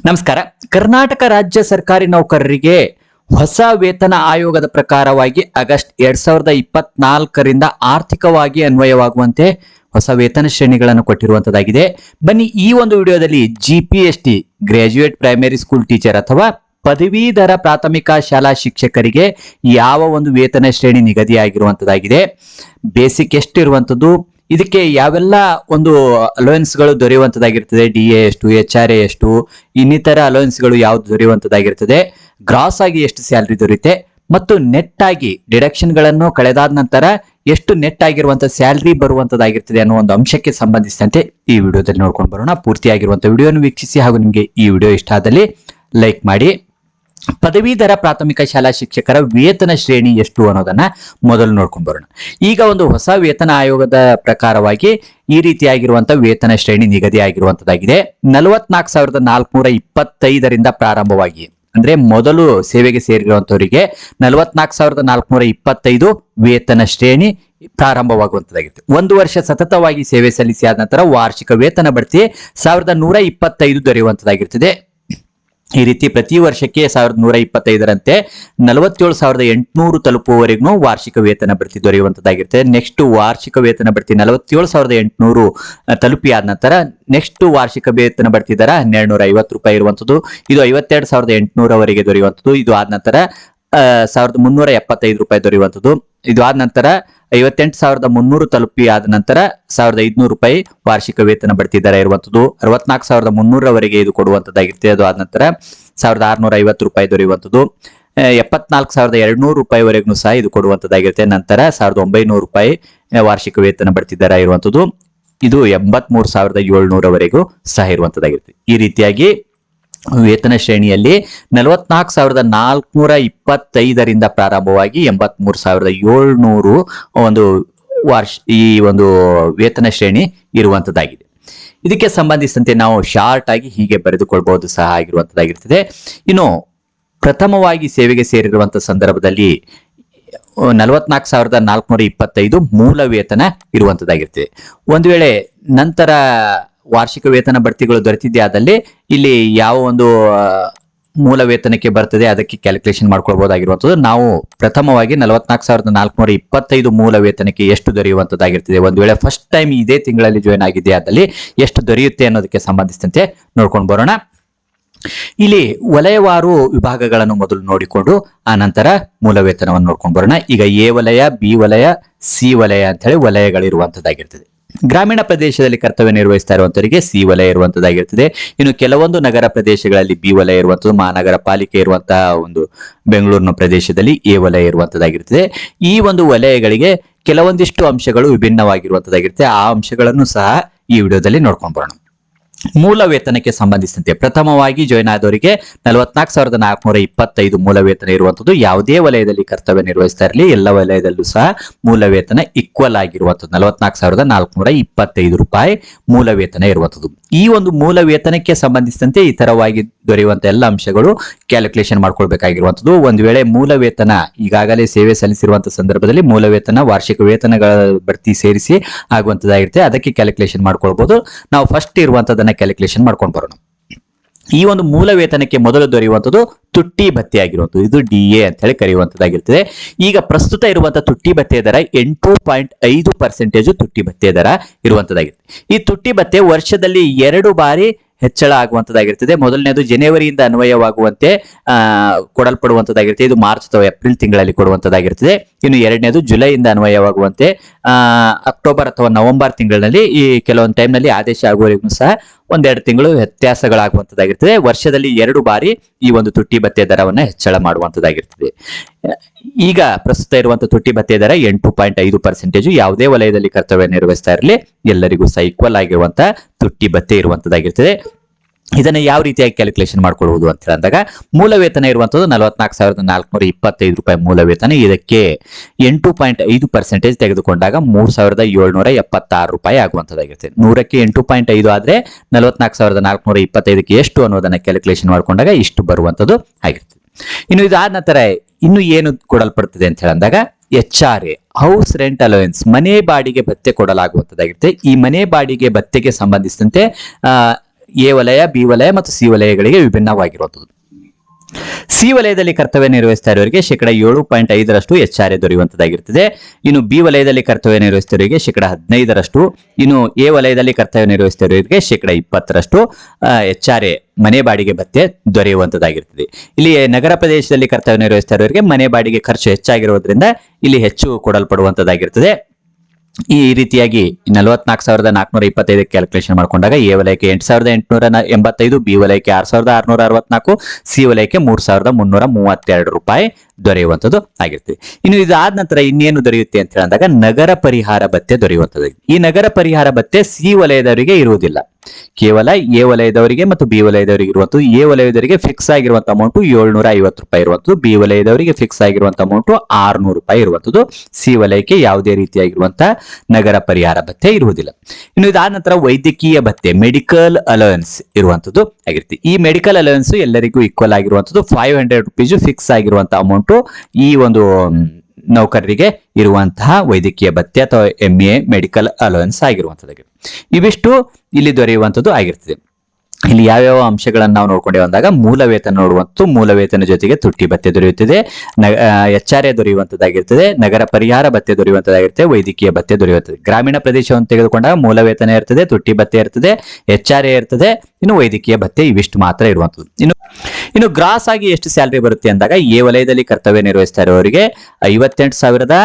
ನಮಸ್ಕಾರ. ಕರ್ನಾಟಕ ರಾಜ್ಯ ಸರ್ಕಾರಿ ನೌಕರರಿಗೆ ಹೊಸ ವೇತನ ಆಯೋಗದ ಪ್ರಕಾರವಾಗಿ ಆಗಸ್ಟ್ ಎರಡ್ ಸಾವಿರದ ಇಪ್ಪತ್ನಾಲ್ಕರಿಂದ ಆರ್ಥಿಕವಾಗಿ ಅನ್ವಯವಾಗುವಂತೆ ಹೊಸ ವೇತನ ಶ್ರೇಣಿಗಳನ್ನು ಕೊಟ್ಟಿರುವಂತದ್ದಾಗಿದೆ ಬನ್ನಿ ಈ ಒಂದು ವಿಡಿಯೋದಲ್ಲಿ G P S T graduate primary school teacher ಅಥವಾ ಪದವೀಧರ ಪ್ರಾಥಮಿಕ ಶಾಲಾ ಶಿಕ್ಷಕರಿಗೆ ಯಾವ ಒಂದು ವೇತನ ಶ್ರೇಣಿ ನಿಗದಿಯಾಗಿರುವಂತದ್ದಾಗಿದೆ ಬೇಸಿಕ್ ಎಷ್ಟು ಇರುವಂತದ್ದು ಇದಕ್ಕೆ ಯಾವೆಲ್ಲ ಒಂದು ಅಲೋಯನ್ಸ್ಗಳು ದೊರೆಯುವಂತದ್ದಾಗಿರ್ತದೆ? ಡಿ ಎ ಎಷ್ಟು ಎಚ್ ಆರ್ ಎ ಎಷ್ಟು, ಇನ್ನಿತರ ಅಲೋಯನ್ಸ್ಗಳು ಯಾವ್ದು ದೊರೆಯುವಂತದ್ದಾಗಿರ್ತದೆ? ಗ್ರಾಸ್ ಆಗಿ ಎಷ್ಟು ಸ್ಯಾಲ್ರಿ ದೊರೆಯುತ್ತೆ? ಮತ್ತು ನೆಟ್ ಆಗಿ ಡಿಡಕ್ಷನ್ಗಳನ್ನು ಕಳೆದಾದ ನಂತರ ಎಷ್ಟು ನೆಟ್ ಆಗಿರುವಂತ ಸ್ಯಾಲ್ರಿ ಬರುವಂತದ್ದಾಗಿರ್ತದೆ ಅನ್ನೋ ಒಂದು ಅಂಶಕ್ಕೆ ಸಂಬಂಧಿಸಿದಂತೆ ಈ ವಿಡಿಯೋದಲ್ಲಿ ನೋಡ್ಕೊಂಡು ಬರೋಣ. ಪೂರ್ತಿಯಾಗಿರುವಂತ ವಿಡಿಯೋನ ವೀಕ್ಷಿಸಿ ಹಾಗೂ ನಿಮಗೆ ಈ ವಿಡಿಯೋ ಇಷ್ಟ ಆದಲ್ಲಿ ಲೈಕ್ ಮಾಡಿ. ಪದವೀಧರ ಪ್ರಾಥಮಿಕ ಶಾಲಾ ಶಿಕ್ಷಕರ ವೇತನ ಶ್ರೇಣಿ ಎಷ್ಟು ಅನ್ನೋದನ್ನ ಮೊದಲು ನೋಡ್ಕೊಂಡು ಬರೋಣ. ಈಗ ಒಂದು ಹೊಸ ವೇತನ ಆಯೋಗದ ಪ್ರಕಾರವಾಗಿ ಈ ರೀತಿಯಾಗಿರುವಂತಹ ವೇತನ ಶ್ರೇಣಿ ನಿಗದಿ ಆಗಿರುವಂತದ್ದಾಗಿದೆ ನಲವತ್ನಾಲ್ಕು ಸಾವಿರದ ನಾಲ್ಕುನೂರ ಇಪ್ಪತ್ತೈದರಿಂದ ಪ್ರಾರಂಭವಾಗಿ, ಅಂದ್ರೆ ಮೊದಲು ಸೇವೆಗೆ ಸೇರಿರುವಂತವರಿಗೆ ನಲವತ್ನಾಲ್ಕು ಸಾವಿರದ ನಾಲ್ಕುನೂರ ಇಪ್ಪತ್ತೈದು ವೇತನ ಶ್ರೇಣಿ ಪ್ರಾರಂಭವಾಗುವಂತದ್ದಾಗಿರುತ್ತೆ ಒಂದು ವರ್ಷ ಸತತವಾಗಿ ಸೇವೆ ಸಲ್ಲಿಸಿ ಆದ ನಂತರ ವಾರ್ಷಿಕ ವೇತನ ಬಡ್ತಿ ಸಾವಿರದ ನೂರ ಇಪ್ಪತ್ತೈದು ದೊರೆಯುವಂತದ್ದಾಗಿರ್ತದೆ ಈ ರೀತಿ ಪ್ರತಿ ವರ್ಷಕ್ಕೆ ಸಾವಿರದ ನೂರ ಇಪ್ಪತ್ತೈದರಂತೆ ನಲವತ್ತೇಳು ಸಾವಿರದ ಎಂಟುನೂರು ತಲುಪುವವರೆಗೂ ವಾರ್ಷಿಕ ವೇತನ ಬಡ್ತಿ ದೊರೆಯುವಂತದ್ದಾಗಿರುತ್ತೆ ನೆಕ್ಸ್ಟ್ ವಾರ್ಷಿಕ ವೇತನ ಬಡ್ತಿ ನಲವತ್ತೇಳು ಸಾವಿರದ ಎಂಟುನೂರು ತಲುಪಿ ಆದ ನಂತರ ನೆಕ್ಸ್ಟ್ ವಾರ್ಷಿಕ ವೇತನ ಬಡ್ತಿ ದರ ಹನ್ನೆರಡು ನೂರ ಐವತ್ತು ರೂಪಾಯಿ ಇರುವಂತದ್ದು ಇದು ಐವತ್ತೆರಡು ಸಾವಿರದ ಎಂಟುನೂರವರೆಗೆ ದೊರೆಯುವಂಥದ್ದು. ಇದು ಆದ ನಂತರ ಸಾವಿರದ ಮುನ್ನೂರ ಎಪ್ಪತ್ತೈದು ರೂಪಾಯಿ ದೊರೆಯುವಂಥದ್ದು. ಇದು ಆದ ನಂತರ ಐವತ್ತೆಂಟು ಸಾವಿರದ ಮುನ್ನೂರು ತಲುಪಿ ಆದ ನಂತರ ಸಾವಿರದ ಐದುನೂರು ರೂಪಾಯಿ ವಾರ್ಷಿಕ ವೇತನ ಬಡ್ತಿ ದರ ಇರುವಂತದ್ದು ಅರವತ್ನಾಲ್ಕು ಸಾವಿರದ ಮುನ್ನೂರವರೆಗೆ ಇದು ಕೊಡುವಂಥದ್ದಾಗಿರುತ್ತೆ ಅದು ಆದ ನಂತರ ಸಾವಿರದ ಆರುನೂರ ಐವತ್ತು ರೂಪಾಯಿ ದೊರೆಯುವಂಥದ್ದು. ಎಪ್ಪತ್ನಾಲ್ಕು ಸಾವಿರದ ಎರಡ್ನೂರು ರೂಪಾಯಿವರೆಗೂ ಸಹ ಇದು ಕೊಡುವಂಥದ್ದಾಗಿರುತ್ತೆ ನಂತರ ಸಾವಿರದ ಒಂಬೈನೂರು ರೂಪಾಯಿ ವಾರ್ಷಿಕ ವೇತನ ಬಡ್ತಿ ದರ ಇರುವಂಥದ್ದು. ಇದು ಎಂಬತ್ಮೂರು ಸಾವಿರದ ಏಳ್ನೂರವರೆಗೂ ಸಹ ಇರುವಂಥದ್ದಾಗಿರುತ್ತೆ ಈ ರೀತಿಯಾಗಿ ವೇತನ ಶ್ರೇಣಿಯಲ್ಲಿ ನಲವತ್ನಾಲ್ಕು ಸಾವಿರದ ನಾಲ್ಕುನೂರ ಇಪ್ಪತ್ತೈದರಿಂದ ಪ್ರಾರಂಭವಾಗಿ ಎಂಬತ್ಮೂರು ಸಾವಿರದ ಏಳ್ನೂರು ಒಂದು ವಾರ್ಷ ಈ ಒಂದು ವೇತನ ಶ್ರೇಣಿ ಇರುವಂತದ್ದಾಗಿದೆ. ಇದಕ್ಕೆ ಸಂಬಂಧಿಸಿದಂತೆ ನಾವು ಶಾರ್ಟ್ ಆಗಿ ಹೀಗೆ ಬರೆದುಕೊಳ್ಬಹುದು ಸಹ ಆಗಿರುವಂತದ್ದಾಗಿರ್ತದೆ. ಇನ್ನು ಪ್ರಥಮವಾಗಿ ಸೇವೆಗೆ ಸೇರಿರುವಂತ ಸಂದರ್ಭದಲ್ಲಿ ನಲವತ್ನಾಲ್ಕು ಸಾವಿರದ ನಾಲ್ಕುನೂರ ಇಪ್ಪತ್ತೈದು ಮೂಲ ವೇತನ ಇರುವಂತದ್ದಾಗಿರ್ತದೆ. ಒಂದು ವೇಳೆ ನಂತರ ವಾರ್ಷಿಕ ವೇತನ ಬಡ್ತಿಗಳು ದೊರೆತಿದೆ ಆದಲ್ಲಿ ಇಲ್ಲಿ ಯಾವ ಒಂದು ಮೂಲ ವೇತನಕ್ಕೆ ಬರ್ತದೆ ಅದಕ್ಕೆ ಕ್ಯಾಲ್ಕುಲೇಷನ್ ಮಾಡ್ಕೊಳ್ಬಹುದಾಗಿರುವಂಥದ್ದು ನಾವು ಪ್ರಥಮವಾಗಿ ನಲವತ್ನಾಲ್ಕು ಸಾವಿರದ ನಾಲ್ಕುನೂರ ಇಪ್ಪತ್ತೈದು ಮೂಲ ವೇತನಕ್ಕೆ ಎಷ್ಟು ದೊರೆಯುವಂಥದ್ದಾಗಿರ್ತದೆ? ಒಂದು ವೇಳೆ ಫಸ್ಟ್ ಟೈಮ್ ಇದೇ ತಿಂಗಳಲ್ಲಿ ಜಾಯ್ನ್ ಆಗಿದೆ ಆದಲ್ಲಿ ಎಷ್ಟು ದೊರೆಯುತ್ತೆ ಅನ್ನೋದಕ್ಕೆ ಸಂಬಂಧಿಸಿದಂತೆ ನೋಡ್ಕೊಂಡು ಬರೋಣ. ಇಲ್ಲಿ ವಲಯವಾರು ವಿಭಾಗಗಳನ್ನು ಮೊದಲು ನೋಡಿಕೊಂಡು, ಆ ನಂತರ ಮೂಲ ವೇತನವನ್ನು ನೋಡ್ಕೊಂಡು ಬರೋಣ. ಈಗ ಎ ವಲಯ, ಬಿ ವಲಯ, ಸಿ ವಲಯ ಅಂತ ಹೇಳಿ ವಲಯಗಳಿರುವಂತದ್ದಾಗಿರ್ತದೆ ಗ್ರಾಮೀಣ ಪ್ರದೇಶದಲ್ಲಿ ಕರ್ತವ್ಯ ನಿರ್ವಹಿಸ್ತಾ ಇರುವಂತವರಿಗೆ ಸಿ ವಲಯ ಇರುವಂತದ್ದಾಗಿರ್ತದೆ. ಇನ್ನು ಕೆಲವೊಂದು ನಗರ ಪ್ರದೇಶಗಳಲ್ಲಿ ಬಿ ವಲಯ ಇರುವಂತದ್ದು, ಮಹಾನಗರ ಪಾಲಿಕೆ ಇರುವಂತಹ ಒಂದು ಬೆಂಗಳೂರಿನ ಪ್ರದೇಶದಲ್ಲಿ ಎ ವಲಯ ಇರುವಂತದ್ದಾಗಿರ್ತದೆ. ಈ ಒಂದು ವಲಯಗಳಿಗೆ ಕೆಲವೊಂದಿಷ್ಟು ಅಂಶಗಳು ವಿಭಿನ್ನವಾಗಿರುವಂತದ್ದಾಗಿರುತ್ತೆ ಆ ಅಂಶಗಳನ್ನು ಸಹ ಈ ವಿಡಿಯೋದಲ್ಲಿ ನೋಡ್ಕೊಂಡು ಬರೋಣ. ಮೂಲ ವೇತನಕ್ಕೆ ಸಂಬಂಧಿಸಿದಂತೆ ಪ್ರಥಮವಾಗಿ ಜಾಯ್ನ್ ಆದವರಿಗೆ ನಲವತ್ನಾಲ್ಕು ಸಾವಿರದ ನಾಲ್ಕುನೂರ ಇಪ್ಪತ್ತೈದು ಮೂಲ ವೇತನ ಇರುವಂತದ್ದು ಯಾವುದೇ ವಲಯದಲ್ಲಿ ಕರ್ತವ್ಯ ನಿರ್ವಹಿಸ್ತಾ ಇರಲಿ, ಎಲ್ಲ ವಲಯದಲ್ಲೂ ಸಹ ಮೂಲ ವೇತನ ಈಕ್ವಲ್ ಆಗಿರುವಂತದ್ದು ನಲವತ್ನಾಲ್ಕು ಸಾವಿರದ ನಾಲ್ಕುನೂರ ಇಪ್ಪತ್ತೈದು ರೂಪಾಯಿ ಮೂಲ ವೇತನ ಇರುವಂತದ್ದು ಈ ಒಂದು ಮೂಲ ವೇತನಕ್ಕೆ ಸಂಬಂಧಿಸಿದಂತೆ ಇತರವಾಗಿ ದೊರೆಯುವಂತ ಎಲ್ಲ ಅಂಶಗಳು ಕ್ಯಾಲ್ಕುಲೇಷನ್ ಮಾಡ್ಕೊಳ್ಬೇಕಾಗಿರುವಂತದ್ದು ಒಂದು ವೇಳೆ ಮೂಲ ವೇತನ ಈಗಾಗಲೇ ಸೇವೆ ಸಲ್ಲಿಸಿರುವಂತಹ ಸಂದರ್ಭದಲ್ಲಿ ಮೂಲ ವೇತನ, ವಾರ್ಷಿಕ ವೇತನಗಳ ಬಡ್ತಿ ಸೇರಿಸಿ ಆಗುವಂತದ್ದಾಗಿರುತ್ತೆ ಅದಕ್ಕೆ ಕ್ಯಾಲ್ಕುಲೇಷನ್ ಮಾಡ್ಕೊಳ್ಬಹುದು ನಾವು ಫಸ್ಟ್ ಇರುವಂತದನ್ನ ಕ್ಯಾಲ್ಕುಲೇಷನ್ ಮಾಡ್ಕೊಂಡು ಬರೋಣ. ಈ ಒಂದು ಮೂಲ ವೇತನಕ್ಕೆ ಮೊದಲು ದೊರೆಯುವಂಥದ್ದು ತುಟ್ಟಿ ಭತ್ತೆ ಆಗಿರುವಂಥದ್ದು. ಇದು ಡಿ ಎ ಅಂತ ಹೇಳಿ ಕರೆಯುವಂಥದ್ದಾಗಿರ್ತದೆ. ಈಗ ಪ್ರಸ್ತುತ ಇರುವಂತಹ ತುಟ್ಟಿ ಭತ್ತೆ ದರ ಎಂಟು ಪಾಯಿಂಟ್ ಐದು ಪರ್ಸೆಂಟೇಜ್ ತುಟ್ಟಿ ಭತ್ತೆ ದರ ಇರುವಂತದ್ದಾಗಿರುತ್ತೆ ಈ ತುಟ್ಟಿ ಭತ್ತೆ ವರ್ಷದಲ್ಲಿ ಎರಡು ಬಾರಿ ಹೆಚ್ಚಳ ಆಗುವಂತದ್ದಾಗಿರ್ತದೆ ಮೊದಲನೇದು ಜನವರಿಯಿಂದ ಅನ್ವಯವಾಗುವಂತೆ, ಆ ಕೊಡಲ್ಪಡುವಂತದ್ದಾಗಿರ್ತದೆ ಇದು ಮಾರ್ಚ್ ಅಥವಾ ಏಪ್ರಿಲ್ ತಿಂಗಳಲ್ಲಿ ಕೊಡುವಂತದ್ದಾಗಿರ್ತದೆ ಇನ್ನು ಎರಡನೇದು ಜುಲೈಯಿಂದ ಅನ್ವಯವಾಗುವಂತೆ ಅಕ್ಟೋಬರ್ ಅಥವಾ ನವೆಂಬರ್ ತಿಂಗಳಲ್ಲಿ ಈ ಕೆಲವೊಂದು ಟೈಮ್ನಲ್ಲಿ ಆದೇಶ ಆಗುವವರೆಗೂ ಸಹ ಒಂದೆರಡು ತಿಂಗಳು ವ್ಯತ್ಯಾಸಗಳಾಗುವಂತದ್ದಾಗಿರ್ತದೆ ವರ್ಷದಲ್ಲಿ ಎರಡು ಬಾರಿ ಈ ಒಂದು ತುಟ್ಟಿ ಭತ್ತೆ ದರವನ್ನ ಹೆಚ್ಚಳ ಮಾಡುವಂತದ್ದಾಗಿರ್ತದೆ ಈಗ ಪ್ರಸ್ತುತ ಇರುವಂತಹ ತುಟ್ಟಿ ಭತ್ತೆ ದರ ಎಂಟು ಪಾಯಿಂಟ್ ಐದು ಪರ್ಸೆಂಟೇಜ್ ಯಾವುದೇ ವಲಯದಲ್ಲಿ ಕರ್ತವ್ಯ ನಿರ್ವಹಿಸ್ತಾ ಇರಲಿ, ಎಲ್ಲರಿಗೂ ಸಹ ಈಕ್ವಲ್ ಆಗಿರುವಂತಹ ತುಟ್ಟಿ ಭತ್ತೆ ಇರುವಂತದ್ದಾಗಿರ್ತದೆ ಇದನ್ನ ಯಾವ ರೀತಿಯಾಗಿ ಕ್ಯಾಲ್ಕುಲೇಷನ್ ಮಾಡ್ಕೊಳ್ಳುವುದು ಅಂತ ಅಂದಾಗ ಮೂಲ ವೇತನ ಇರುವಂತದ್ದು ನಲವತ್ನಾಲ್ಕು ಸಾವಿರದ ನಾಲ್ಕುನೂರ ಇಪ್ಪತ್ತೈದು ರೂಪಾಯಿ ಮೂಲ ವೇತನ ಇದಕ್ಕೆ ಎಂಟು ಪಾಯಿಂಟ್ ಐದು ಪರ್ಸೆಂಟೇಜ್ ತೆಗೆದುಕೊಂಡಾಗ ಮೂರು ಸಾವಿರದ ಏಳ್ನೂರ ಎಪ್ಪತ್ತಾರು ರೂಪಾಯಿ ಆಗುವಂಥದ್ದಾಗಿರುತ್ತೆ ನೂರಕ್ಕೆ ಎಂಟು ಪಾಯಿಂಟ್ ಐದು ಆದರೆ ನಲವತ್ನಾಲ್ಕು ಸಾವಿರದ ನಾಲ್ಕುನೂರ ಇಪ್ಪತ್ತೈದಕ್ಕೆ ಎಷ್ಟು ಅನ್ನೋದನ್ನು ಕ್ಯಾಲ್ಕುಲೇಷನ್ ಮಾಡಿಕೊಂಡಾಗ ಇಷ್ಟು ಬರುವಂತದ್ದು ಆಗಿರ್ತದೆ ಇನ್ನು ಇದಾದ ನಂತರ ಇನ್ನು ಏನು ಕೊಡಲ್ಪಡ್ತದೆ ಅಂತ ಹೇಳಿದಾಗ H R A, house rent allowance, ಮನೆ ಬಾಡಿಗೆ ಭತ್ತೆ ಕೊಡಲಾಗುವಂಥದ್ದಾಗಿರುತ್ತೆ ಈ ಮನೆ ಬಾಡಿಗೆ ಭತ್ಯೆಗೆ ಸಂಬಂಧಿಸಿದಂತೆ ಎ ವಲಯ, ಬಿ ವಲಯ ಮತ್ತು ಸಿ ವಲಯಗಳಿಗೆ ವಿಭಿನ್ನವಾಗಿರುವಂಥದ್ದು. ಸಿ ವಲಯದಲ್ಲಿ ಕರ್ತವ್ಯ ನಿರ್ವಹಿಸ್ತಾ ಇರೋರಿಗೆ ಶೇಕಡ ಏಳು ಪಾಯಿಂಟ್ ಐದರಷ್ಟು ಎಚ್ ಆರ್ ಎ ದೊರೆಯುವಂತದ್ದಾಗಿರ್ತದೆ ಇನ್ನು ಬಿ ವಲಯದಲ್ಲಿ ಕರ್ತವ್ಯ ನಿರ್ವಹಿಸ್ತಿರೋರಿಗೆ ಶೇಕಡ ಹದಿನೈದರಷ್ಟು, ಇನ್ನು ಎ ವಲಯದಲ್ಲಿ ಕರ್ತವ್ಯ ನಿರ್ವಹಿಸ್ತಾ ಇರೋರಿಗೆ ಶೇಕಡ ಇಪ್ಪತ್ತರಷ್ಟು ಎಚ್ ಆರ್ ಎ ಮನೆ ಬಾಡಿಗೆ ಭತ್ಯೆ ದೊರೆಯುವಂತದ್ದಾಗಿರ್ತದೆ ಇಲ್ಲಿ ನಗರ ಪ್ರದೇಶದಲ್ಲಿ ಕರ್ತವ್ಯ ನಿರ್ವಹಿಸ್ತಾ ಇರೋರಿಗೆ ಮನೆ ಬಾಡಿಗೆ ಖರ್ಚು ಹೆಚ್ಚಾಗಿರುವುದರಿಂದ ಇಲ್ಲಿ ಹೆಚ್ಚು ಕೊಡಲ್ಪಡುವಂತದ್ದಾಗಿರ್ತದೆ ಈ ರೀತಿಯಾಗಿ ನಲವತ್ನಾಲ್ಕು ಸಾವಿರದ ನಾಲ್ಕುನೂರ ಇಪ್ಪತ್ತೈದು ಕ್ಯಾಲ್ಕುಲೇಷನ್ ಮಾಡಿಕೊಂಡಾಗ ಎ ವಲಯಕ್ಕೆ ಎಂಟು ಸಾವಿರದ ಎಂಟುನೂರ ಎಂಬತ್ತೈದು, ಬಿ ವಲಯಕ್ಕೆ ಆರು ಸಾವಿರದ ಆರುನೂರ ಅರವತ್ನಾಲ್ಕು, ಸಿ ವಲಯಕ್ಕೆ ಮೂರು ಸಾವಿರದ ಮುನ್ನೂರ ಮೂವತ್ತೆರಡು ರೂಪಾಯಿ ದೊರೆಯುವಂಥದ್ದು ಆಗಿರ್ತದೆ ಇನ್ನು ಇದಾದ ನಂತರ ಇನ್ನೇನು ದೊರೆಯುತ್ತೆ ಅಂತ ಹೇಳಿದಾಗ ನಗರ ಪರಿಹಾರ ಭತ್ತೆ ದೊರೆಯುವಂಥದ್ದು. ಈ ನಗರ ಪರಿಹಾರ ಭತ್ಯೆ ಸಿ ವಲಯದವರಿಗೆ ಇರುವುದಿಲ್ಲ. ಕೇವಲ ಎ ವಲಯದವರಿಗೆ ಮತ್ತು ಬಿ ವಲಯದವರಿಗೆ ಇರುವಂತಹ ಎ ವಲಯದವರಿಗೆ ಫಿಕ್ಸ್ ಆಗಿರುವಂತ ಅಮೌಂಟ್ ಏಳ್ನೂರ ಐವತ್ತು ರೂಪಾಯಿ ಇರುವಂತದ್ದು ಬಿ ವಲಯದವರಿಗೆ ಫಿಕ್ಸ್ ಆಗಿರುವಂತ ಅಮೌಂಟ್ ಆರ್ನೂರು ರೂಪಾಯಿ ಇರುವಂತದ್ದು ಸಿ ವಲಯಕ್ಕೆ ಯಾವುದೇ ರೀತಿಯಾಗಿರುವಂತಹ ನಗರ ಪರಿಹಾರ ಭತ್ಯೆ ಇರುವುದಿಲ್ಲ. ಇನ್ನು ಇದಾದ ನಂತರ ವೈದ್ಯಕೀಯ ಭತ್ತೆ ಮೆಡಿಕಲ್ ಅಲವೆನ್ಸ್ ಇರುವಂತದ್ದು ಆಗಿರುತ್ತೆ. ಈ ಮೆಡಿಕಲ್ ಅಲವೆನ್ಸ್ ಎಲ್ಲರಿಗೂ ಈಕ್ವಲ್ ಆಗಿರುವಂತದ್ದು ಫೈವ್ ಹಂಡ್ರೆಡ್ ರುಪೀಸ್ ಫಿಕ್ಸ್ ಆಗಿರುವಂತ ಅಮೌಂಟ್ ಈ ಒಂದು ನೌಕರರಿಗೆ ಇರುವಂತಹ ವೈದ್ಯಕೀಯ ಭತ್ಯೆ ಅಥವಾ ಎಂ ಎ ಮೆಡಿಕಲ್ ಅಲೋಯನ್ಸ್ ಆಗಿರುವಂತದ್ದಾಗಿದೆ. ಇವಿಷ್ಟು ಇಲ್ಲಿ ದೊರೆಯುವಂತದ್ದು ಆಗಿರ್ತದೆ. ಇಲ್ಲಿ ಯಾವ್ಯಾವ ಅಂಶಗಳನ್ನು ನಾವು ನೋಡ್ಕೊಂಡೇವೆ ಬಂದಾಗ ಮೂಲ ವೇತನ ನೋಡುವಂತ ಮೂಲ ವೇತನ ಜೊತೆಗೆ ತುಟ್ಟಿ ಭತ್ಯೆ ದೊರೆಯುತ್ತದೆ. ಎಚ್ ಆರ್ ದೊರೆಯುವಂತದ್ದಾಗಿರ್ತದೆ, ನಗರ ಪರಿಹಾರ ಭತ್ಯೆ ದೊರೆಯುವಂತದ್ದಾಗಿರ್ತದೆ, ವೈದ್ಯಕೀಯ ಭತ್ಯೆ ದೊರೆಯುತ್ತದೆ ಗ್ರಾಮೀಣ ಪ್ರದೇಶವನ್ನು ತೆಗೆದುಕೊಂಡಾಗ ಮೂಲ ವೇತನ ಇರ್ತದೆ, ತುಟ್ಟಿ ಭತ್ಯೆ ಇರ್ತದೆ ಎಚ್ ಆರ್ ಇರ್ತದೆ, ಇನ್ನು ವೈದ್ಯಕೀಯ ಭತ್ಯೆ ಇವಿಷ್ಟು ಮಾತ್ರ ಇರುವಂತದ್ದು. ಇನ್ನು ಇನ್ನು ಗ್ರಾಸ್ ಆಗಿ ಎಷ್ಟು ಸ್ಯಾಲರಿ ಬರುತ್ತೆ ಅಂದಾಗ ಎ ವಲಯದಲ್ಲಿ ಕರ್ತವ್ಯ ನಿರ್ವಹಿಸ್ತಾ ಇರೋರಿಗೆ ಐವತ್ತೆಂಟು ಸಾವಿರದ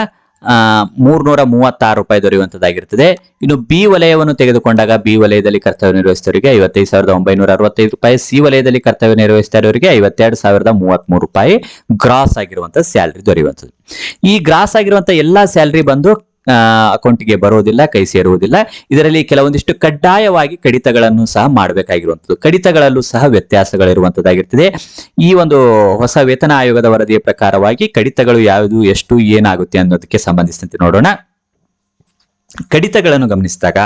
ಮೂರ್ನೂರ ಮೂವತ್ತಾರು ರೂಪಾಯಿ ದೊರೆಯುವಂತದ್ದಾಗಿರುತ್ತದೆ ಇನ್ನು ಬಿ ವಲಯವನ್ನು ತೆಗೆದುಕೊಂಡಾಗ ಬಿ ವಲಯದಲ್ಲಿ ಕರ್ತವ್ಯ ನಿರ್ವಹಿಸಿದವರಿಗೆ ಐವತ್ತೈದು ಸಾವಿರದ ಒಂಬೈನೂರ ಅರವತ್ತೈದು ರೂಪಾಯಿ, ಸಿ ವಲಯದಲ್ಲಿ ಕರ್ತವ್ಯ ನಿರ್ವಹಿಸಿದವರಿಗೆ ಐವತ್ತೆರಡು ಸಾವಿರದ ಮೂವತ್ಮೂರು ರೂಪಾಯಿ ಗ್ರಾಸ್ ಆಗಿರುವಂತಹ ಸ್ಯಾಲರಿ ದೊರೆಯುವಂಥದ್ದು. ಈ ಗ್ರಾಸ್ ಆಗಿರುವಂತಹ ಎಲ್ಲಾ ಸ್ಯಾಲರಿ ಬಂದು ಅಕೌಂಟಿಗೆ ಬರೋದಿಲ್ಲ, ಕೈ ಸೇರುವುದಿಲ್ಲ. ಇದರಲ್ಲಿ ಕೆಲವೊಂದಿಷ್ಟು ಕಡ್ಡಾಯವಾಗಿ ಕಡಿತಗಳನ್ನು ಸಹ ಮಾಡಬೇಕಾಗಿರುವಂಥದ್ದು. ಕಡಿತಗಳಲ್ಲೂ ಸಹ ವ್ಯತ್ಯಾಸಗಳಿರುವಂತದ್ದಾಗಿರ್ತದೆ ಈ ಒಂದು ಹೊಸ ವೇತನ ಆಯೋಗದ ವರದಿಯ ಪ್ರಕಾರವಾಗಿ ಕಡಿತಗಳು ಯಾವುದು, ಎಷ್ಟು, ಏನಾಗುತ್ತೆ ಅನ್ನೋದಕ್ಕೆ ಸಂಬಂಧಿಸಿದಂತೆ ನೋಡೋಣ. ಕಡಿತಗಳನ್ನು ಗಮನಿಸಿದಾಗ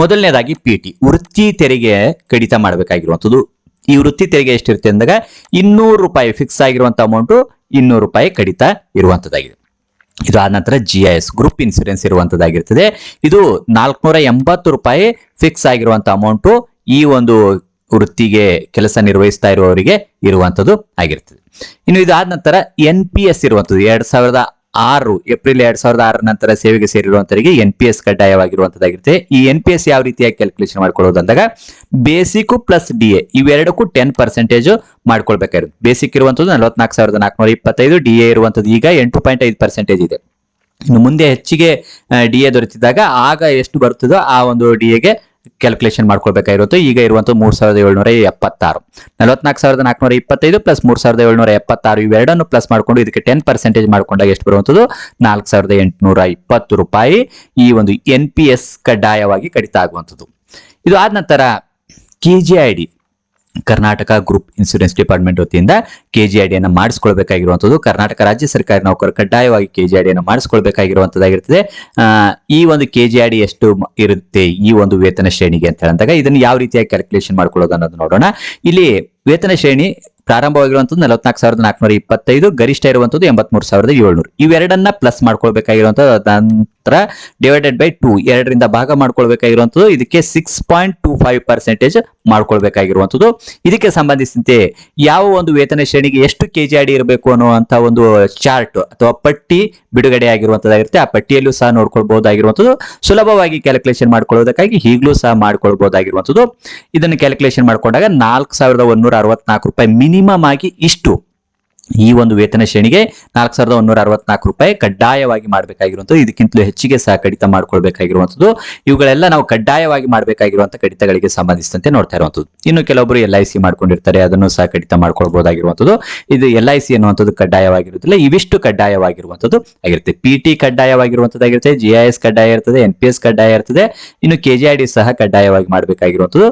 ಮೊದಲನೇದಾಗಿ ಪಿಟಿ ವೃತ್ತಿ ತೆರಿಗೆ ಕಡಿತ ಮಾಡಬೇಕಾಗಿರುವಂಥದ್ದು. ಈ ವೃತ್ತಿ ತೆರಿಗೆ ಎಷ್ಟಿರುತ್ತೆ ಅಂದಾಗ ಇನ್ನೂರು ರೂಪಾಯಿ ಫಿಕ್ಸ್ ಆಗಿರುವಂತಹ ಅಮೌಂಟ್ ಇನ್ನೂರು ರೂಪಾಯಿ ಕಡಿತ ಇರುವಂತದ್ದಾಗಿದೆ ಇದು ಆದ ನಂತರ G I S group insurance ಇರುವಂತದ್ದಾಗಿರ್ತದೆ. ಇದು ನಾಲ್ಕುನೂರ ಎಂಬತ್ತು ರೂಪಾಯಿ ಫಿಕ್ಸ್ ಆಗಿರುವಂತ ಅಮೌಂಟ್ ಈ ಒಂದು ವೃತ್ತಿಗೆ ಕೆಲಸ ನಿರ್ವಹಿಸ್ತಾ ಇರುವವರಿಗೆ ಇರುವಂತದ್ದು ಆಗಿರ್ತದೆ. ಇನ್ನು ಇದಾದ ನಂತರ ಎನ್ ಪಿ ಎಸ್ ಇರುವಂತದ್ದು, ಎರಡ್ ಸಾವಿರದ ಆರು ಏಪ್ರಿಲ್ ಎರಡ್ ಸಾವಿರದ ಆರ ನಂತರ ಸೇವೆಗೆ ಸೇರಿರುವಂತರಿಗೆ ಎನ್ ಪಿ ಎಸ್ ಕಡ್ಡಾಯವಾಗಿರುವಂತದ್ದಾಗಿರುತ್ತೆ. ಈ ಎನ್ ಪಿ ಎಸ್ ಯಾವ ರೀತಿಯಾಗಿ ಕ್ಯಾಲ್ಕುಲೇಷನ್ ಮಾಡ್ಕೊಳ್ಳೋದಂದಾಗ ಬೇಸಿಕ್ ಪ್ಲಸ್ ಡಿ ಎ, ಇವೆರಡಕ್ಕೂ ಟೆನ್ ಪರ್ಸೆಂಟೇಜ್ ಮಾಡ್ಕೊಳ್ಬೇಕಾಗಿರುತ್ತೆ. ಬೇಸಿಕ್ ಇರುವಂತದ್ದು ನಲವತ್ನಾಲ್ಕು ಸಾವಿರದ ನಾಲ್ಕುನೂರ ಇಪ್ಪತ್ತೈದು ಡಿ ಎ ಇರುವಂತದ್ದು ಈಗ ಎಂಟು ಪಾಯಿಂಟ್ ಐದು ಪರ್ಸೆಂಟೇಜ್ ಇದೆ. ಇನ್ನು ಮುಂದೆ ಹೆಚ್ಚಿಗೆ ಡಿ ಎ ದೊರೆತಿದ್ದಾಗ ಆಗ ಎಷ್ಟು ಬರುತ್ತದೋ ಆ ಒಂದು ಡಿ ಎಗೆ ಕ್ಯಾಲ್ಕುಲೇಷನ್ ಮಾಡ್ಕೊಳ್ಬೇಕಾಗಿರುತ್ತೆ ಈಗ ಇರುವಂತ ಮೂರ್ ಸಾವಿರದ ಏಳ್ನೂರ ಎಪ್ಪತ್ತಾರು. ನಲವತ್ನಾಲ್ಕು ಸಾವಿರದ ನಾಲ್ಕುನೂರ ಇಪ್ಪತ್ತೈದು ಪ್ಲಸ್ ಮೂರ್ ಸಾವಿರದ ಏಳ್ನೂರ ಎಪ್ಪತ್ತಾರು, ಇವೆರಡನ್ನು ಪ್ಲಸ್ ಮಾಡ್ಕೊಂಡು ಇದಕ್ಕೆ ಟೆನ್ ಪರ್ಸೆಂಟೇಜ್ ಮಾಡ್ಕೊಂಡಾಗ ಎಷ್ಟು ಬರುವಂತದ್ದು? ನಾಲ್ಕು ಸಾವಿರದ ಎಂಟುನೂರ ಇಪ್ಪತ್ತು ರೂಪಾಯಿ ಈ ಒಂದು ಎನ್ ಪಿ ಎಸ್ ಕಡ್ಡಾಯವಾಗಿ ಕಡಿತ ಆಗುವಂಥದ್ದು ಇದು ಆದ ನಂತರ K G I D Karnataka group insurance department ವತಿಯಿಂದ ಕೆಜಿಐಡಿಯನ್ನು ಮಾಡಿಸ್ಕೊಳ್ಬೇಕಾಗಿರುವಂಥದ್ದು. ಕರ್ನಾಟಕ ರಾಜ್ಯ ಸರ್ಕಾರಿ ನೌಕರರು ಕಡ್ಡಾಯವಾಗಿ ಕೆಜಿಐಡಿಯನ್ನು ಮಾಡಿಸ್ಕೊಳ್ಬೇಕಾಗಿರುವಂಥದ್ದಾಗಿರ್ತದೆ. ಈ ಒಂದು ಕೆಜಿಐಡಿ ಎಷ್ಟು ಇರುತ್ತೆ ಈ ಒಂದು ವೇತನ ಶ್ರೇಣಿಗೆ ಅಂತ ಹೇಳಿದಾಗ ಇದನ್ನು ಯಾವ ರೀತಿಯಾಗಿ ಕ್ಯಾಲ್ಕುಲೇಷನ್ ಮಾಡ್ಕೊಳ್ಳೋದು ಅನ್ನೋದು ನೋಡೋಣ. ಇಲ್ಲಿ ವೇತನ ಶ್ರೇಣಿ ಪ್ರಾರಂಭವಾಗಿರುವಂಥದ್ದು ನಲವತ್ನಾಲ್ಕು ಸಾವಿರದ ನಾಲ್ಕುನೂರ ಇಪ್ಪತ್ತೈದು, ಗರಿಷ್ಠ ಇರುವಂಥದ್ದು ಎಂಬತ್ಮೂರು ಸಾವಿರದ ಏಳ್ನೂರು. ಇವೆರಡನ್ನ ಪ್ಲಸ್ ಮಾಡ್ಕೊಳ್ಬೇಕಾಗಿರುವಂಥದ್ದು. ಡಿವೈಡೆಡ್ ಬೈ ಟೂ ಎರಡರಿಂದ ಭಾಗ ಮಾಡ್ಕೊಳ್ಬೇಕಾಗಿರುವಂಥದ್ದು. ಇದಕ್ಕೆ six point two five percentage ಮಾಡ್ಕೊಳ್ಬೇಕಾಗಿರುವಂಥದ್ದು. ಇದಕ್ಕೆ ಸಂಬಂಧಿಸಿದಂತೆ ಯಾವ ಒಂದು ವೇತನ ಶ್ರೇಣಿಗೆ ಎಷ್ಟು ಕೆ ಜಿ ಅಡಿ ಇರಬೇಕು ಅನ್ನುವಂಥ ಒಂದು ಚಾರ್ಟ್ ಅಥವಾ ಪಟ್ಟಿ ಬಿಡುಗಡೆ ಆಗಿರುವಂಥದ್ದಾಗಿರುತ್ತೆ ಆ ಪಟ್ಟಿಯಲ್ಲೂ ಸಹ ನೋಡ್ಕೊಳ್ಬಹುದಾಗಿರುವಂಥದ್ದು. ಸುಲಭವಾಗಿ ಕ್ಯಾಲ್ಕುಲೇಷನ್ ಮಾಡ್ಕೊಳ್ಳೋದಕ್ಕಾಗಿ ಈಗಲೂ ಸಹ ಮಾಡ್ಕೊಳ್ಬಹುದಾಗಿರುವಂಥದ್ದು. ಇದನ್ನು ಕ್ಯಾಲ್ಕುಲೇಷನ್ ಮಾಡಿಕೊಂಡಾಗ ನಾಲ್ಕು ಸಾವಿರದ ಒಂದೂರ ಅರವತ್ನಾಲ್ಕು ರೂಪಾಯಿ ಮಿನಿಮಮ್ ಆಗಿ ಇಷ್ಟು ಈ ಒಂದು ವೇತನ ಶ್ರೇಣಿಗೆ ನಾಲ್ಕು ಸಾವಿರದ ಒಂದೂರ ಅರವತ್ನಾಲ್ಕು ರೂಪಾಯಿ ಕಡ್ಡಾಯವಾಗಿ ಮಾಡಬೇಕಾಗಿರುವಂಥದ್ದು. ಇದಕ್ಕಿಂತಲೂ ಹೆಚ್ಚಿಗೆ ಸಹ ಕಡಿತ ಮಾಡ್ಕೊಳ್ಬೇಕಾಗಿರುವಂಥದ್ದು. ಇವುಗಳೆಲ್ಲ ನಾವು ಕಡ್ಡಾಯವಾಗಿ ಮಾಡಬೇಕಾಗಿರುವಂಥ ಕಡಿತಗಳಿಗೆ ಸಂಬಂಧಿಸಿದಂತೆ ನೋಡ್ತಾ ಇರುವಂಥದ್ದು. ಇನ್ನು ಕೆಲವೊಬ್ಬರು ಎಲ್ ಐ ಸಿ ಮಾಡ್ಕೊಂಡಿರ್ತಾರೆ, ಅದನ್ನು ಸಹ ಕಡಿತ ಮಾಡ್ಕೊಳ್ಬಹುದಾಗಿರುವಂಥದ್ದು ಇದು ಎಲ್ ಐ ಸಿ ಅನ್ನುವಂಥದ್ದು ಕಡ್ಡಾಯವಾಗಿರುವುದಿಲ್ಲ ಇವಿಷ್ಟು ಕಡ್ಡಾಯವಾಗಿರುವಂಥದ್ದು ಆಗಿರುತ್ತೆ. ಪಿ ಟಿ ಕಡ್ಡಾಯವಾಗಿರುವಂಥದ್ದಾಗಿರುತ್ತೆ ಜಿ ಐ ಎಸ್ ಕಡ್ಡಾಯ ಇರ್ತದೆ ಎನ್ ಪಿ ಎಸ್ ಕಡ್ಡಾಯ ಇರ್ತದೆ ಇನ್ನು ಕೆ ಜಿ ಐ ಡಿ ಸಹ ಕಡ್ಡಾಯವಾಗಿ ಮಾಡಬೇಕಾಗಿರುವಂಥದ್ದು.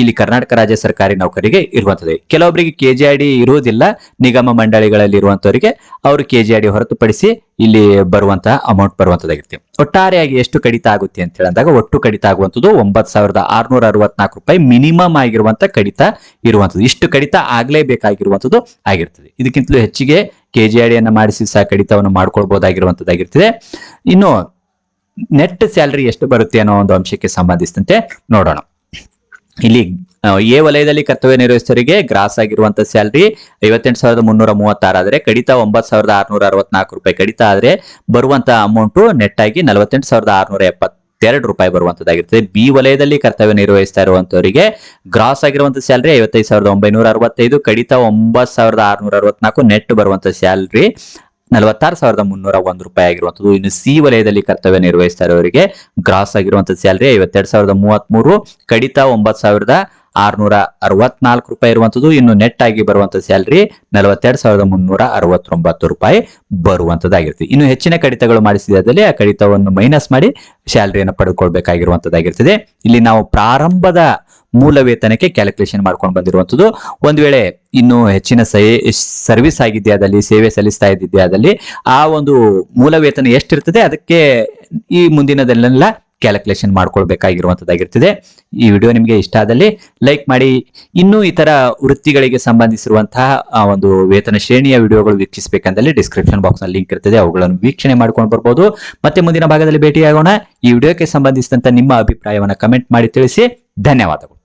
ಇಲ್ಲಿ ಕರ್ನಾಟಕ ರಾಜ್ಯ ಸರ್ಕಾರಿ ನೌಕರಿಗೆ ಇರುವಂಥದ್ದು. ಕೆಲವೊಬ್ಬರಿಗೆ ಕೆ ಜಿ ಐ ಡಿ ಇರುವುದಿಲ್ಲ, ನಿಗಮ ಮಂಡಳಿಗಳಲ್ಲಿ ಇರುವಂತವರಿಗೆ ಅವರು ಕೆ ಜಿ ಐ ಹೊರತುಪಡಿಸಿ ಇಲ್ಲಿ ಬರುವಂತಹ ಅಮೌಂಟ್ ಬರುವಂತದ್ದಾಗಿರುತ್ತೆ. ಒಟ್ಟಾರೆಯಾಗಿ ಎಷ್ಟು ಕಡಿತ ಆಗುತ್ತೆ ಅಂತ ಹೇಳಿದಾಗ ಒಟ್ಟು ಕಡಿತ ಆಗುವಂಥದ್ದು ಒಂಬತ್ತು ಸಾವಿರದ ಆರ್ನೂರ ಅರವತ್ನಾಲ್ಕು ರೂಪಾಯಿ ಮಿನಿಮಮ್ ಆಗಿರುವಂತ ಕಡಿತ ಇರುವಂಥದ್ದು. ಇಷ್ಟು ಕಡಿತ ಆಗ್ಲೇಬೇಕಾಗಿರುವಂಥದ್ದು ಆಗಿರ್ತದೆ. ಇದಕ್ಕಿಂತಲೂ ಹೆಚ್ಚಿಗೆ ಕೆ ಜಿ ಐ ಡಿಯನ್ನು ಮಾಡಿಸಿ ಸಹ ಕಡಿತವನ್ನು ಮಾಡ್ಕೊಳ್ಬಹುದಾಗಿರುವಂತದ್ದಾಗಿರ್ತದೆ ಇನ್ನು ನೆಟ್ ಸ್ಯಾಲರಿ ಎಷ್ಟು ಬರುತ್ತೆ ಅನ್ನೋ ಒಂದು ಅಂಶಕ್ಕೆ ಸಂಬಂಧಿಸಿದಂತೆ ನೋಡೋಣ. ಇಲ್ಲಿ ಎ ವಲಯದಲ್ಲಿ ಕರ್ತವ್ಯ ನಿರ್ವಹಿಸಿದವರಿಗೆ ಗ್ರಾಸ್ ಆಗಿರುವಂತ ಸ್ಯಾಲರಿ ಐವತ್ತೆಂಟು ಸಾವಿರದ ಮುನ್ನೂರ ಮೂವತ್ತಾರು ಆದ್ರೆ, ಕಡಿತ ಒಂಬತ್ತು ಸಾವಿರದ ಆರ್ನೂರ ಅರವತ್ನಾಲ್ಕು ರೂಪಾಯಿ. ಕಡಿತ ಆದ್ರೆ ಬರುವಂತ ಅಮೌಂಟ್ ನೆಟ್ ಆಗಿ ನಲವತ್ತೆಂಟು ಸಾವಿರದ ಆರ್ನೂರ ಎಪ್ಪತ್ತೆರಡು ರೂಪಾಯಿ ಬರುವಂತದ್ದಾಗಿರ್ತದೆ. ಬಿ ವಲಯದಲ್ಲಿ ಕರ್ತವ್ಯ ನಿರ್ವಹಿಸ್ತಾ ಇರುವಂತವರಿಗೆ ಗ್ರಾಸ್ ಆಗಿರುವಂತಹ ಸ್ಯಾಲರಿ ಐವತ್ತೈದು ಸಾವಿರದ ಒಂಬೈನೂರ ಅರವತ್ತೈದು, ಕಡಿತ ಒಂಬತ್ತು ಸಾವಿರದ ಆರ್ನೂರ ಅರವತ್ನಾಲ್ಕು ನೆಟ್ ಬರುವಂತ ಸ್ಯಾಲರಿ ನಲವತ್ತಾರು ಸಾವಿರದ ಮುನ್ನೂರ ಒಂದು ರೂಪಾಯಿ ಆಗಿರುವಂಥದ್ದು ಇನ್ನು ಸಿ ವಲಯದಲ್ಲಿ ಕರ್ತವ್ಯ ನಿರ್ವಹಿಸ್ತಾ ಇರೋರಿಗೆ ಗ್ರಾಸ್ ಆಗಿರುವಂತ ಸ್ಯಾಲರಿ ಐವತ್ತೆರಡು ಸಾವಿರದ ಮೂವತ್ಮೂರು, ಕಡಿತ ಒಂಬತ್ತು ಸಾವಿರದ ಆರ್ನೂರ ಅರವತ್ನಾಲ್ಕು ರೂಪಾಯಿ ಇರುವಂತದ್ದು ಇನ್ನು ನೆಟ್ ಆಗಿ ಬರುವಂತ ಸ್ಯಾಲರಿ ನಲವತ್ತೆರಡು ಸಾವಿರದ ಮುನ್ನೂರ ಅರವತ್ತೊಂಬತ್ತು ರೂಪಾಯಿ ಬರುವಂತದ್ದಾಗಿರ್ತದೆ ಇನ್ನು ಹೆಚ್ಚಿನ ಕಡಿತಗಳು ಮಾಡಿಸಿದಲ್ಲಿ ಆ ಕಡಿತವನ್ನು ಮೈನಸ್ ಮಾಡಿ ಸ್ಯಾಲರಿಯನ್ನು ಪಡ್ಕೊಳ್ಬೇಕಾಗಿರುವಂತದ್ದಾಗಿರ್ತದೆ ಇಲ್ಲಿ ನಾವು ಪ್ರಾರಂಭದ ಮೂಲ ವೇತನಕ್ಕೆ ಕ್ಯಾಲ್ಕುಲೇಷನ್ ಮಾಡ್ಕೊಂಡು ಬಂದಿರುವಂತದ್ದು ಒಂದು ವೇಳೆ ಇನ್ನು ಹೆಚ್ಚಿನ ಸರ್ವಿಸ್ ಆಗಿದ್ದೆ ಆದಲ್ಲಿ ಸೇವೆ ಸಲ್ಲಿಸ್ತಾ ಇದ್ದಿದ್ದೆ ಆದಲ್ಲಿ ಆ ಒಂದು ಮೂಲ ವೇತನ ಎಷ್ಟಿರ್ತದೆ, ಅದಕ್ಕೆ ಈ ಮುಂದಿನದಲ್ಲೆಲ್ಲ ಕ್ಯಾಲ್ಕುಲೇಷನ್ ಮಾಡ್ಕೊಳ್ಬೇಕಾಗಿರುವಂತದ್ದಾಗಿರ್ತದೆ ಈ ವಿಡಿಯೋ ನಿಮಗೆ ಇಷ್ಟ ಆದಲ್ಲಿ ಲೈಕ್ ಮಾಡಿ. ಇನ್ನೂ ಇತರ ವೃತ್ತಿಗಳಿಗೆ ಸಂಬಂಧಿಸಿರುವಂತಹ ಒಂದು ವೇತನ ಶ್ರೇಣಿಯ ವಿಡಿಯೋಗಳು ವೀಕ್ಷಿಸಬೇಕಂದಲ್ಲಿ ಡಿಸ್ಕ್ರಿಪ್ಷನ್ ಬಾಕ್ಸ್ನಲ್ಲಿ ಲಿಂಕ್ ಇರ್ತದೆ. ಅವುಗಳನ್ನು ವೀಕ್ಷಣೆ ಮಾಡ್ಕೊಂಡು ಬರ್ಬೋದು. ಮತ್ತೆ ಮುಂದಿನ ಭಾಗದಲ್ಲಿ ಭೇಟಿಯಾಗೋಣ. ಈ ವಿಡಿಯೋಕ್ಕೆ ಸಂಬಂಧಿಸಿದಂತ ನಿಮ್ಮ ಅಭಿಪ್ರಾಯವನ್ನು ಕಮೆಂಟ್ ಮಾಡಿ ತಿಳಿಸಿ. ಧನ್ಯವಾದಗಳು.